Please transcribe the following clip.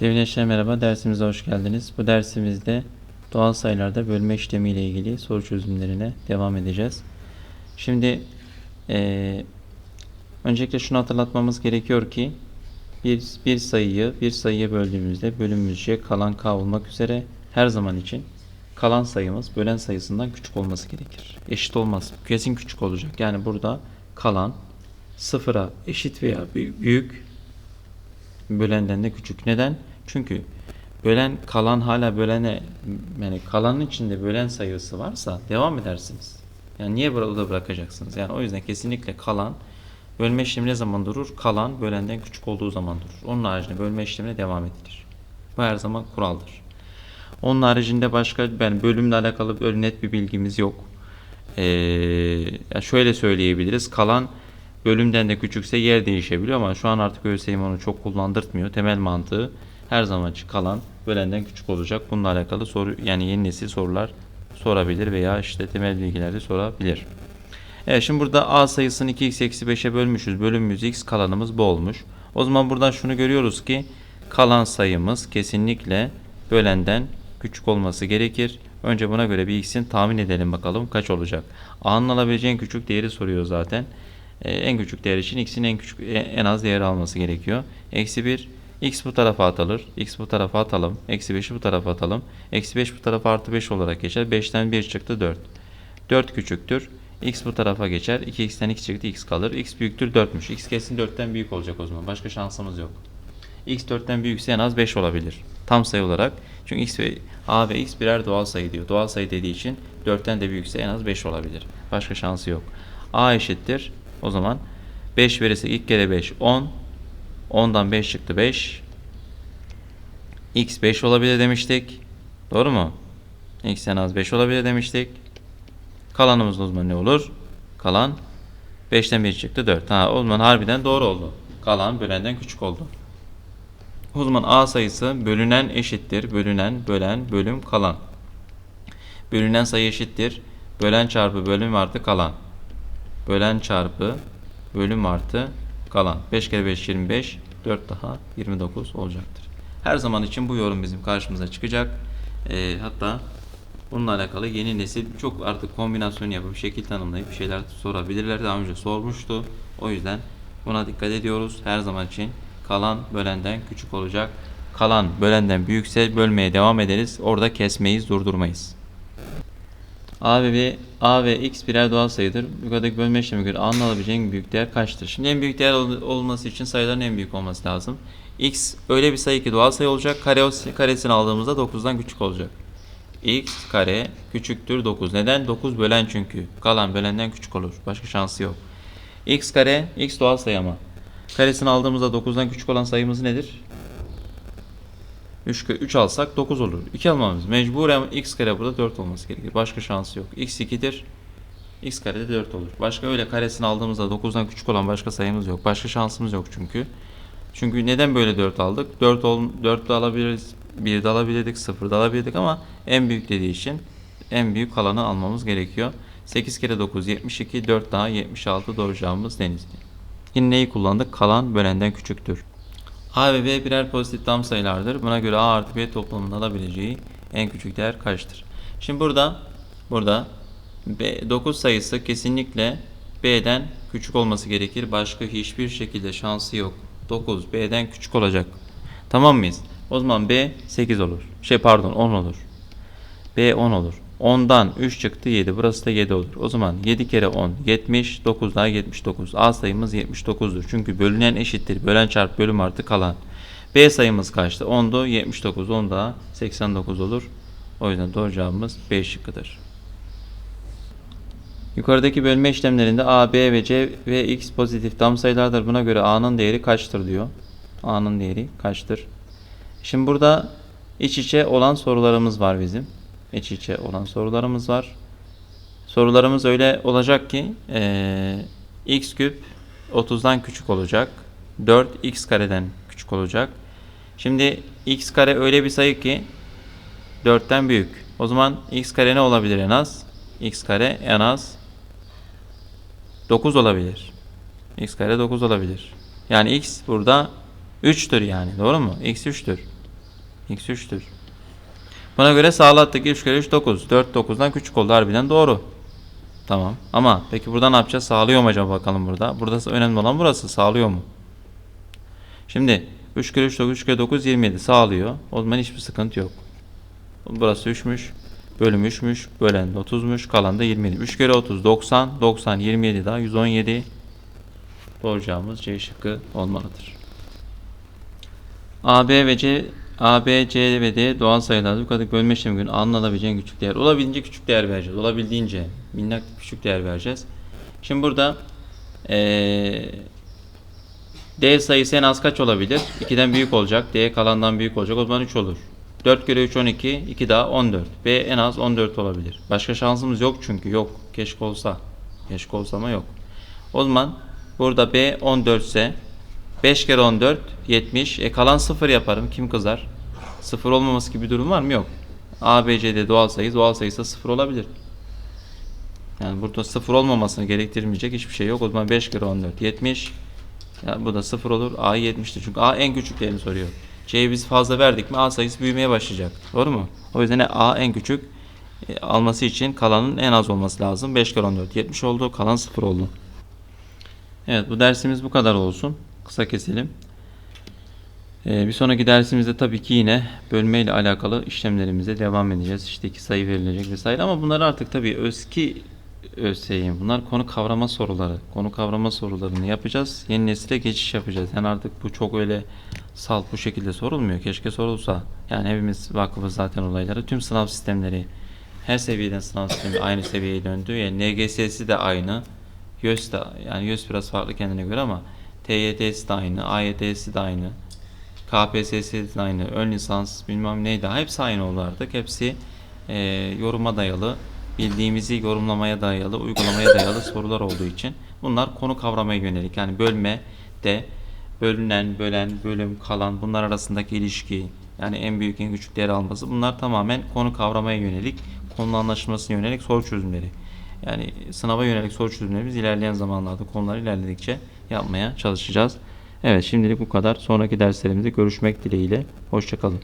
Sevgili merhaba, dersimize hoş geldiniz. Bu dersimizde doğal sayılarda bölme işlemi ile ilgili soru çözümlerine devam edeceğiz. Şimdi eee, öncelikle şunu hatırlatmamız gerekiyor ki bir, bir sayıyı bir sayıya böldüğümüzde bölümümüzce kalan k olmak üzere her zaman için kalan sayımız bölen sayısından küçük olması gerekir. Eşit olmaz. Kesin küçük olacak. Yani burada kalan sıfıra eşit veya büyük bölenden de küçük. Neden? Çünkü bölen kalan hala bölene yani kalanın içinde bölen sayısı varsa devam edersiniz. Yani niye burada bırakacaksınız? Yani o yüzden kesinlikle kalan bölme işlemi ne zaman durur? Kalan bölenden küçük olduğu zaman durur. Onun haricinde bölme işlemine devam edilir. Bu her zaman kuraldır. Onun haricinde başka ben bölümle alakalı böyle net bir bilgimiz yok. Ee, şöyle söyleyebiliriz. Kalan bölümden de küçükse yer değişebiliyor ama şu an artık ÖSYM onu çok kullandırtmıyor. Temel mantığı her zaman kalan bölenden küçük olacak. Bununla alakalı soru yani yeni nesil sorular sorabilir veya işte temel bilgiler de sorabilir. Evet şimdi burada A sayısını 2x eksi 5'e bölmüşüz. Bölümümüz x kalanımız bu olmuş. O zaman buradan şunu görüyoruz ki kalan sayımız kesinlikle bölenden küçük olması gerekir. Önce buna göre bir x'in tahmin edelim bakalım kaç olacak. A'nın alabileceği en küçük değeri soruyor zaten. Ee, en küçük değer için x'in en küçük e, en az değeri alması gerekiyor. Eksi 1 x bu tarafa atılır. x bu tarafa atalım. Eksi 5'i bu tarafa atalım. Eksi 5 bu tarafa artı 5 olarak geçer. 5'ten 1 çıktı 4. 4 küçüktür. X bu tarafa geçer. 2x'ten x çıktı x kalır. x büyüktür 4'müş. x kesin 4'ten büyük olacak o zaman. Başka şansımız yok. x 4'ten büyükse en az 5 olabilir. Tam sayı olarak. Çünkü x ve a ve x birer doğal sayı diyor. Doğal sayı dediği için 4'ten de büyükse en az 5 olabilir. Başka şansı yok. a eşittir. O zaman 5 verirsek ilk kere 5 10. 10'dan 5 çıktı 5. x 5 olabilir demiştik. Doğru mu? x en az 5 olabilir demiştik. Kalanımız o zaman ne olur? Kalan 5'ten 1 çıktı 4. Ha, o zaman harbiden doğru oldu. Kalan bölenden küçük oldu. O zaman A sayısı bölünen eşittir. Bölünen, bölen, bölüm, kalan. Bölünen sayı eşittir. Bölen çarpı bölüm artı kalan. Bölen çarpı bölüm artı kalan. 5 kere 5 25. 4 daha 29 olacaktır. Her zaman için bu yorum bizim karşımıza çıkacak. Ee, hatta Bununla alakalı yeni nesil çok artık kombinasyon yapıp şekil tanımlayıp bir şeyler sorabilirler. Daha önce sormuştu. O yüzden buna dikkat ediyoruz. Her zaman için kalan bölenden küçük olacak. Kalan bölenden büyükse bölmeye devam ederiz. Orada kesmeyiz, durdurmayız. A ve B, A ve X birer doğal sayıdır. Yukarıdaki bölme işlemi göre A'nın alabileceği en büyük değer kaçtır? Şimdi en büyük değer ol- olması için sayıların en büyük olması lazım. X öyle bir sayı ki doğal sayı olacak. Kare, karesini aldığımızda 9'dan küçük olacak x kare küçüktür 9. Neden? 9 bölen çünkü. Kalan bölenden küçük olur. Başka şansı yok. x kare x doğal sayı ama. Karesini aldığımızda 9'dan küçük olan sayımız nedir? 3, 3 alsak 9 olur. 2 almamız mecburen x kare burada 4 olması gerekir. Başka şansı yok. x 2'dir. x kare de 4 olur. Başka öyle karesini aldığımızda 9'dan küçük olan başka sayımız yok. Başka şansımız yok çünkü. Çünkü neden böyle 4 aldık? 4 ol, 4 de alabiliriz, 1 de alabilirdik, 0 da alabilirdik ama en büyük dediği için en büyük kalanı almamız gerekiyor. 8 kere 9 72, 4 daha 76 doğru cevabımız Denizli. Yine neyi kullandık? Kalan bölenden küçüktür. A ve B birer pozitif tam sayılardır. Buna göre A artı B toplamının alabileceği en küçük değer kaçtır? Şimdi burada burada B, 9 sayısı kesinlikle B'den küçük olması gerekir. Başka hiçbir şekilde şansı yok. 9 B'den küçük olacak. Tamam mıyız? O zaman B 8 olur. Şey pardon 10 olur. B 10 olur. 10'dan 3 çıktı 7. Burası da 7 olur. O zaman 7 kere 10 70. 9 daha 79. A sayımız 79'dur. Çünkü bölünen eşittir. Bölen çarpı bölüm artı kalan. B sayımız kaçtı? 10'du 79. 10 daha 89 olur. O yüzden doğru cevabımız B şıkkıdır. Yukarıdaki bölme işlemlerinde A, B ve C ve X pozitif tam sayılardır. Buna göre A'nın değeri kaçtır diyor. A'nın değeri kaçtır? Şimdi burada iç içe olan sorularımız var bizim. İç içe olan sorularımız var. Sorularımız öyle olacak ki eee, x küp 30'dan küçük olacak. 4 x kareden küçük olacak. Şimdi x kare öyle bir sayı ki 4'ten büyük. O zaman x kare ne olabilir en az? x kare en az 9 olabilir. x kare 9 olabilir. Yani x burada 3'tür yani. Doğru mu? x 3'tür. X 3'tür. Buna göre sağlattık 3 kere 3 9. 4 9'dan küçük oldu harbiden doğru. Tamam. Ama peki burada ne yapacağız? Sağlıyor mu acaba bakalım burada. Burada önemli olan burası. Sağlıyor mu? Şimdi 3 kere 3 9 3 kere 9 27 sağlıyor. O zaman hiçbir sıkıntı yok. Burası 3'müş. Bölüm 3'müş. Bölen de 30'muş. Kalan da 27. 3 kere 30 90. 90 27 daha 117. Doğru cevabımız C şıkkı olmalıdır. A, B ve C A, B, C ve D doğal sayılarda yukarıdaki bölme işlemi günü alınabileceğin küçük değer. Olabildiğince küçük değer vereceğiz. Olabildiğince minnak küçük değer vereceğiz. Şimdi burada eee D sayısı en az kaç olabilir? 2'den büyük olacak. D kalandan büyük olacak. O zaman 3 olur. 4 kere 3 12. 2 daha 14. B en az 14 olabilir. Başka şansımız yok çünkü. Yok. Keşke olsa. Keşke olsa ama yok. O zaman burada B 14 ise 5 kere 14 70. E kalan 0 yaparım. Kim kızar? 0 olmaması gibi bir durum var mı? Yok. A, B, C'de doğal sayı. Doğal sayısı 0 olabilir. Yani burada 0 olmamasını gerektirmeyecek hiçbir şey yok. O zaman 5 kere 14 70. Ya bu da 0 olur. A 70'tir. Çünkü A en küçük değerini soruyor. C'ye biz fazla verdik mi A sayısı büyümeye başlayacak. Doğru mu? O yüzden A en küçük e, alması için kalanın en az olması lazım. 5 kere 14 70 oldu. Kalan 0 oldu. Evet bu dersimiz bu kadar olsun. Kısa keselim. Ee, bir sonraki dersimizde tabii ki yine bölme ile alakalı işlemlerimize devam edeceğiz. İşte iki sayı verilecek vesaire ama bunlar artık tabii özki ÖSYM. Bunlar konu kavrama soruları. Konu kavrama sorularını yapacağız. Yeni nesile geçiş yapacağız. Yani artık bu çok öyle salt bu şekilde sorulmuyor. Keşke sorulsa. Yani hepimiz vakıfız zaten olayları. Tüm sınav sistemleri her seviyeden sınav sistemi aynı seviyeye döndü. Yani NGS'si de aynı. YÖS de yani YÖS biraz farklı kendine göre ama TYT'si de aynı, AYT'si de aynı. KPSS'si de aynı, ön lisans bilmem neydi. Hepsi aynı oldu artık. Hepsi e, yoruma dayalı, bildiğimizi yorumlamaya dayalı, uygulamaya dayalı sorular olduğu için bunlar konu kavramaya yönelik. Yani bölme de bölünen, bölen, bölüm, kalan bunlar arasındaki ilişki yani en büyük en küçük değer alması bunlar tamamen konu kavramaya yönelik, konunun anlaşılmasına yönelik soru çözümleri. Yani sınava yönelik soru çözümlerimiz ilerleyen zamanlarda konular ilerledikçe yapmaya çalışacağız. Evet şimdilik bu kadar. Sonraki derslerimizde görüşmek dileğiyle. Hoşçakalın.